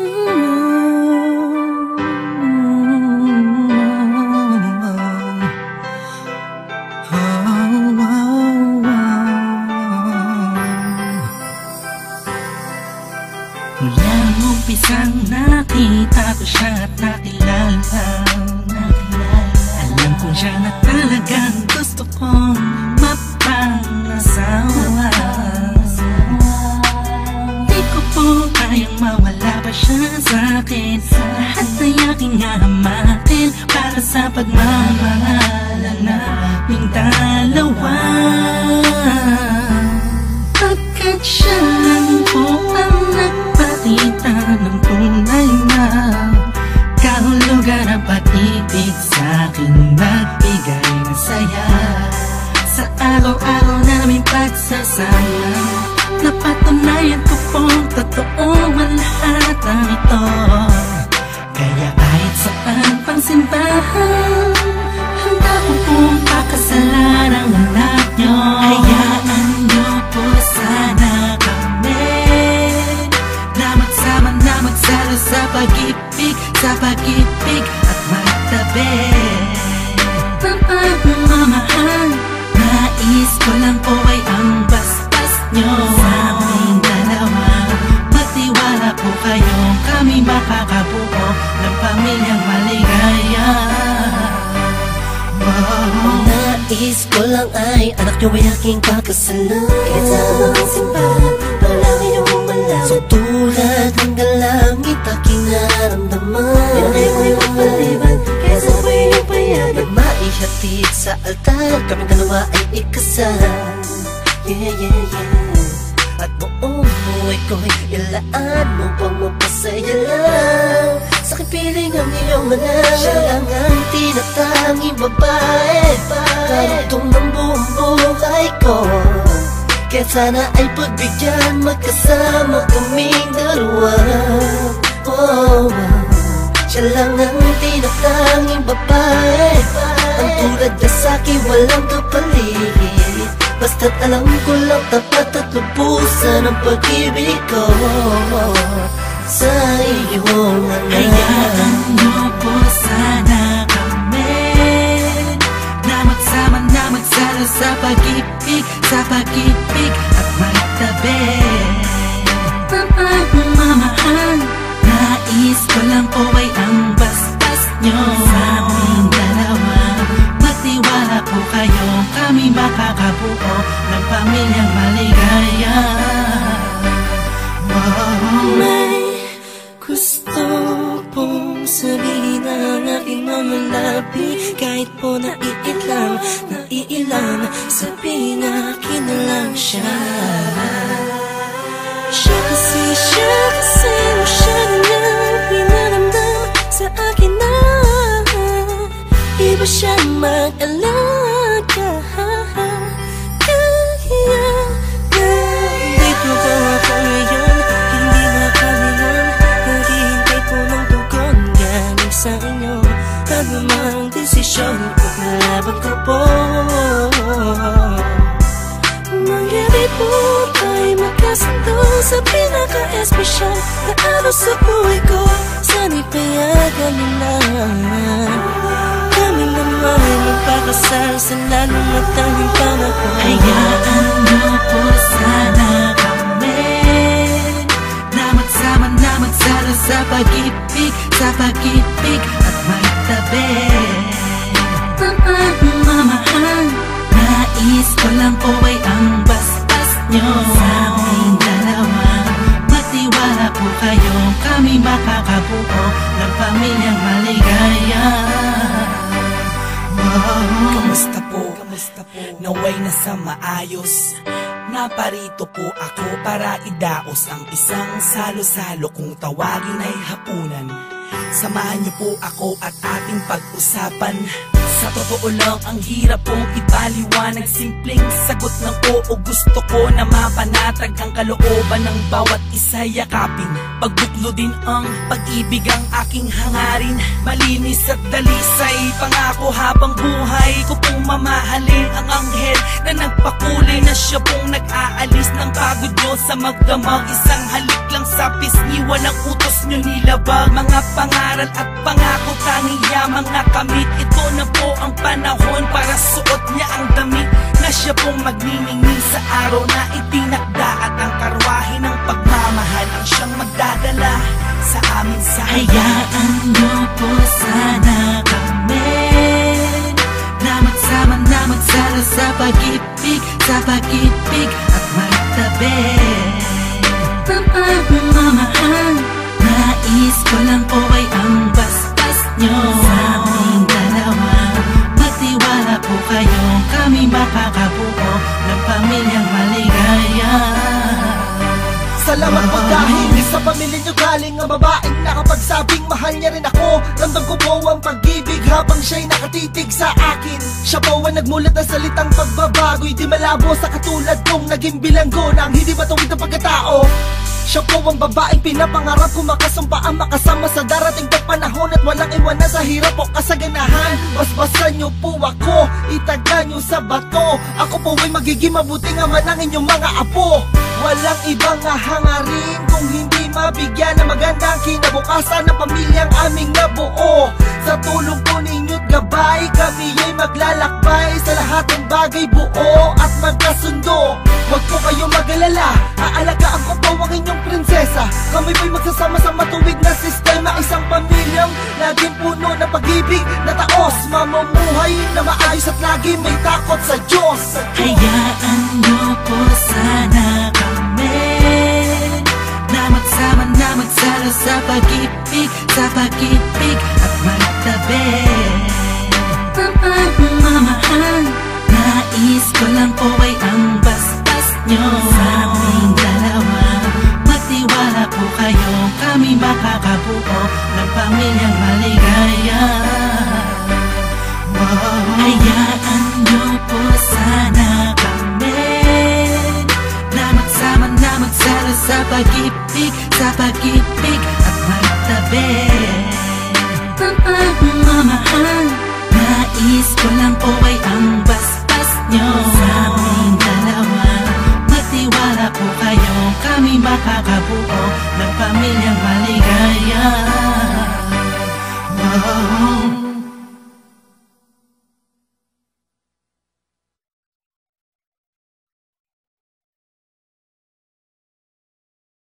Mula nang umpisang nakita ko siya at nakilala. Alam kong siya na talagang gusto kong Di pa siya sa akin. Lahat ay aking hamakin Para sa pagmamahala naming dalawa. Pagkat siya Sa pag-ibig at magtabi. Ng pagmamahal Nais ko lang po ay ang basbas nyo. Sa aming dalawa Magtiwala po kayo. Kami makakabuo Ng pamilyang maligaya. Wow. Nais ko lang ay anak niyo ay aking pakasalan Kahit sa mga simbahan, palagi niyo umalam So tulad ng naramdaman Yan ay may mapaliban, kaya sabay niyong payagan Maihatid sa altar, kami dalawa ay ikasal. Yeah, yeah, yeah. At buong buhay ko'y ilaan mo pang mapasaya lang. Sa kipiling ang iyong anak Siya lang ang tinatanging babae. Karugtong ng buong buhay ko. Kaya sana ay pagbigyan Magkasama kaming dalawa oh. Siya lang ang tinatanging babae Ang tulad niya sa'kin walang kapalit Basta't alam ko lang tapat at lubusan ang pag-ibig ko. Sa iyong Hayaan anak nyo po sana kami Na magsama na magsalo sa pag-ibig Sa pag-ibig at magtabi mga labi Kahit po naiilang, naiilang Sabihin akin na lang siya. Siya pinaka-espesyal Na araw sa buhay ko. Sana'y payagan mo na Kami naman ay magpakasal Sa lalong matanging panahon Hayaan nyo po sana kami Na magsama na magsalo sa pag-ibig Sa pag-ibig at magtabi. Ng pagmamahal Nais ko lang po ay ang bastas nyo Sa aming Kami makakabuo Ng pamilyang maligaya Wow. Kamusta po? Kamusta po? Naway na sa maayos Naparito po ako para idaos ang isang salo-salo kung tawagin ay hapunan Samahan niyo po ako at ating pag-usapan Sa totoo lang ang hirap pong ipaliwanag Simpleng sagot ng oo Gusto ko na mapanatag ang kalooban ng bawat isa. Yakapin Pagbuklo din ang pag-ibig ang aking hangarin. Malinis at dalisay Pangako habang buhay ko pong mamahalin Ang anghel na nagpakulay na siya pong nag-aalis ng pagod nyo sa magdamag Isang halik sa pisngi Walang utos nyo nilabag. Mga pangaral at pangako tanging yamang nakamit Ito na po ang panahon para suot niya ang damit. Na siya pong magniningning sa araw na itinakda At ang karwahe ng pagmamahal ang siyang magdadala sa amin sa Hayaan niyo po sana kami. Na magsama na magsala sa pag-ibig Sa pag-ibig Nais ko lang po ay ang bastas nyo. Sa aming dalawa Magtiwala po kayo. Kami makakabuo ng pamilyang maligaya. Salamat po dahil sa pamilya niyo galing ang babaeng nakapagsabing mahal niya rin ako. Ramdam ko po ang pag-ibig habang siya'y nakatitig sa akin. Siya po ang nagmulat ng salitang pagbabago'y di malabo sa katulad kong naging bilanggo na ang hindi matuwid ng pagkatao siya po ang babaeng pinapangarap. Ko makasumpa ang makasama sa darating pang panahon At walang iwanan sa hirap o kasaganahan. Basbasan niyo po ako, itaga niyo sa bato. Ako po ay magiging mabuting ama ng inyong mga apo. Walang ibang hangarin kung hindi mabigyan ng magandang kinabukasan ng pamilyang aming nabuo Sa tulong po ninyo't gabay, kami ay maglalakbay. Sa lahat ng bagay buo at magkasundo. Huwag po kayo mag-alala, aalagaan ko po ang inyong prinsesa. Kami po'y magsasama sa matuwid na sistema. Isang pamilyang laging puno ng pag-ibig na taos. Mamumuhay na maayos at lagi may takot sa Diyos. Sa Diyos. Hayaan niyo po sana kami Na magsama na magsala sa pag-ibig Sa pag-ibig magtabi. Pagmamahal Nais ko lang po ay ang bastas nyo Sa aming dalawa po kayo. Kami makakabuo ng pamilyang maligaya. Hayaan niyo po sana kami. Na magsama na Sa pag-ibig ng pamilyang maligaya Wow